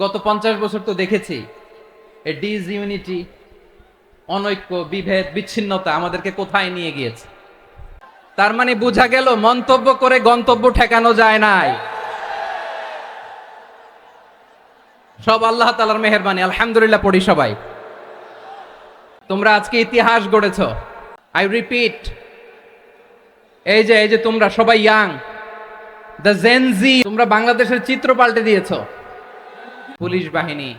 গত পঞ্চাশ বছর তো দেখেছি। এই ডিজ ইউনিটি অনৈক্য, বিভেদ, বিচ্ছিন্নতা আমাদেরকে কোথায় নিয়ে গিয়েছে? তার মানে বোঝা গেল মন্তব্য করে গন্তব্য ঠেকানো যায় নাই। সব আল্লাহ তালার মেহরবানি। আলহামদুলিল্লাহ পড়ি সবাই। তোমরা আজকে ইতিহাস গড়েছ। আই রিপিট এই যে এই যে তোমরা সবাই ইয়াং দ্য জেনজি তোমরা বাংলাদেশের চিত্র পাল্টে দিয়েছ। পুলিশ বাহিনী,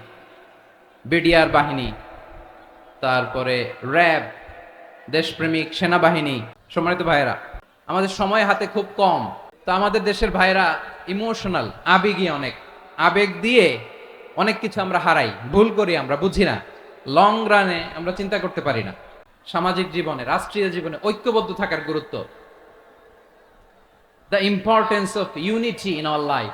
বিডিআর বাহিনী, তারপরে র্যাব, দেশপ্রেমিক সেনাবাহিনী, সম্মানিত ভাইয়েরা, আমাদের সময় হাতে খুব কম। তো আমাদের দেশের ভাইয়েরা ইমোশনাল, আবেগী অনেক। আবেগ দিয়ে অনেক কিছু আমরা হারাই, ভুল করি আমরা, বুঝি না। লং রানে আমরা চিন্তা করতে পারি না। সামাজিক জীবনে, রাষ্ট্রীয় জীবনে ঐক্যবদ্ধ থাকার গুরুত্ব। The importance of unity in our life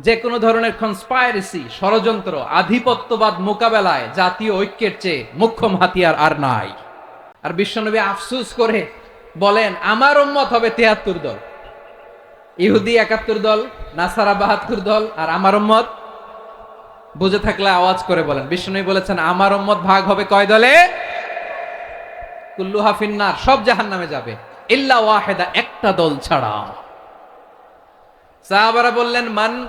যে কোনো ধরনের কনস্পাইরেসি ষড়যন্ত্র, আধিপত্যবাদ মোকাবেলায় জাতীয় ঐক্যের চেয়ে মুখ্যম হাতিয়ার আর নাই। আর বিশ্বনবী আফসুস করে বলেন, আমার উম্মত হবে তেহাত্তর দল। ইহুদি একাত্তর দল, নাসারা বাহাত্তর দল, আর আমার উম্মত? বুঝে থাকলে আওয়াজ করে বলেন। বিষ্ণু বলেছেন, আমার উম্মত ভাগ হবে কয় দলে? কুল্লু হাফিন্নার, সব জাহান নামে যাবে। ইল্লা ওয়াহেদা, একটা দল ছাড়া। সাহাবারা বললেন, মান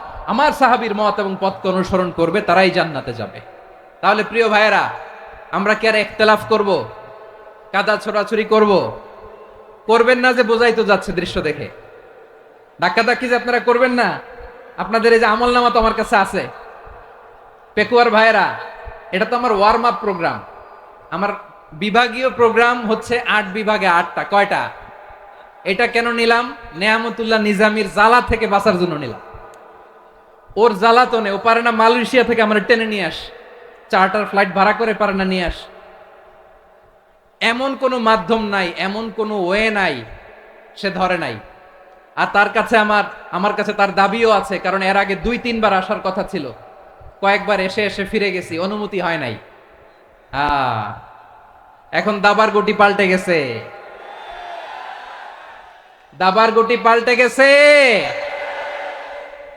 আমার সাহাবীর মত এবং পথকে অনুসরণ করবে, তারাই জান্নাতে যাবে। তাহলে প্রিয় ভাইয়েরা, আমরা কি আর একতলাফ করব? কাদা ছোড়াছুরি করব? করবেন না যে বোঝাই তো যাচ্ছে দৃশ্য দেখে। ধাক্কা ধাক্কি যে আপনারা করবেন না, আপনাদের এই যে আমল নামা তো আমার কাছে আছে। পেকুয়ার ভাইয়েরা, এটা তো আমার ওয়ার্ম আপ প্রোগ্রাম আমার বিভাগীয় প্রোগ্রাম হচ্ছে আট বিভাগে আটটা, কয়টা? এটা কেন নিলাম? নেয়ামতুল্লাহ নিজামির জ্বালা থেকে বাঁচার জন্য নিলাম। ওর জ্বালাতনে, ও পারে না মালয়েশিয়া থেকে আমরা টেনে নিয়ে আস। চার্টার ফ্লাইট ভাড়া করে পারে না নিয়ে আস। এমন কোনো মাধ্যম নাই, এমন কোনো ওয়ে নাই, সে ধরে নাই। আর তার কাছে আমার আমার কাছে তার দাবিও আছে, কারণ এর আগে দুই, তিনবার আসার কথা ছিল। কয়েকবার এসে এসে ফিরে গেছি, অনুমতি হয় নাই। এখন দাবার গুটি পাল্টে গেছে। দাবার গুটি পাল্টে গেছে।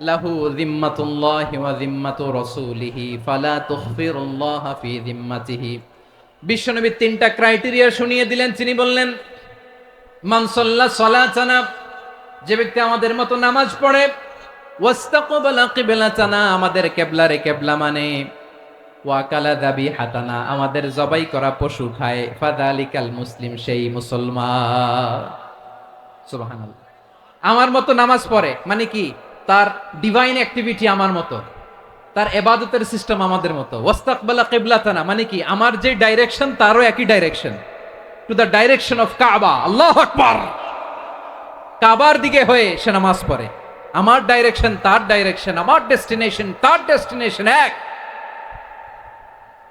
লাহু যিম্মাতুল্লাহি ওয়া যিম্মাতু রাসূলিহি, ফালা তুখফিরুল্লাহ ফি যিম্মাতিহি। বিশ্বনবী তিনটা ক্রাইটেরিয়া শুনিয়ে দিলেন। তিনি বললেন, মান সাল্লা সালাতানা, যে ব্যক্তি আমাদের মতো নামাজ পড়ে, ওয়াস্তাকবালা কিবলাতানা, আমাদের কেবলারে কেবলা মানে ওয়াকালা দাবি হাতানা আমাদের জবাই করা পশু খায় ফাদালিকাল মুসলিম, সেই মুসলমান। সুবহানাল্লাহ। আমার মতো নামাজ পড়ে মানে কি? তার ডিভাইন অ্যাক্টিভিটি আমার মতো। তার এবাদতের সিস্টেম আমাদের মতো। ওয়াস্তাকবালা কিবলাতানা মানে কি? আমার যে ডাইরেকশন তারও একই direction to the direction of Kaaba আল্লাহ আকবার! কাবার দিকে হয়ে সে নামাজ পড়ে। আমার ডাইরেকশন তার ডাইরেকশন আমার ডেস্টিনেশন তার ডেস্টিনেশন এক।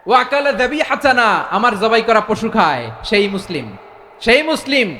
ওয়াকালে দেবী হাসানা আমার জবাই করা পশু খায়। সেই মুসলিম। সেই মুসলিম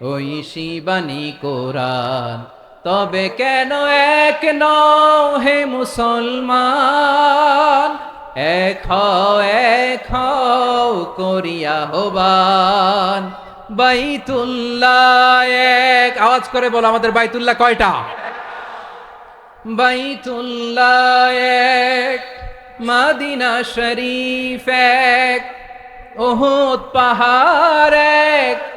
ওই শিবানী কোরআন। তবে কেন এক নও হে মুসলমান? হও, এক করিয়া হবান। বাইতুল্লাহ এক। আওয়াজ করে বলো আমাদের বাইতুল্লাহ কয়টা? বাইতুল্লাহ এক, মাদিনা শরীফ এক, ওহুদ পাহাড় এক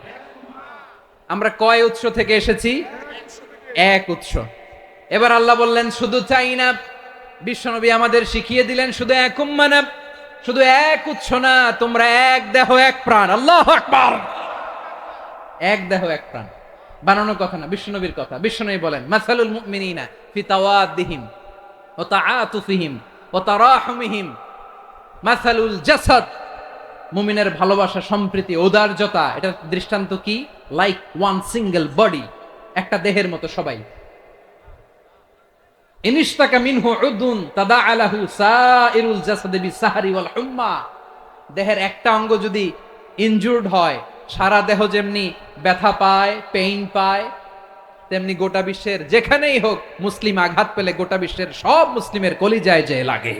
আমরা কয় উৎস থেকে এসেছি? এক উৎস। এবার আল্লাহ বললেন, শুধু চাই না, বিশ্বনবী আমাদের শিখিয়ে দিলেন, শুধু এক উম্মা না, শুধু এক উৎস না, তোমরা এক দেহ, এক প্রাণ। আল্লাহ আকবার! এক দেহ, এক প্রাণ। বানানোর কথা না, বিশ্বনবীর কথা। বিশ্বনবী বলেন, মাসালুল মুমিনিনা ফি তাওয়াদ্দিহিম ও তাআতুফিহিম ও তারাহুমিহিম। মাসালুল জাসাদ। মুমিনের ভালোবাসা, সম্প্রীতি ঔদার্যতা এটা দৃষ্টান্ত কি? লাইক ওয়ান সিঙ্গেল বডি একটা দেহের মতো সবাই। ইনিশতাকা মিনহু উদুন তাদা আলাহু সাইরুল জাসাদি বিসাহারি ওয়াল হুম্মা। দেহের একটা অঙ্গ যদি ইনজুর্ড হয়, সারা দেহ যেমনি ব্যথা পায় পেইন পায়, তেমনি গোটা বিশ্বের যেখানেই হোক, মুসলিম আঘাত পেলে গোটা বিশ্বের সব মুসলিমের কলিজায় যে লাগে।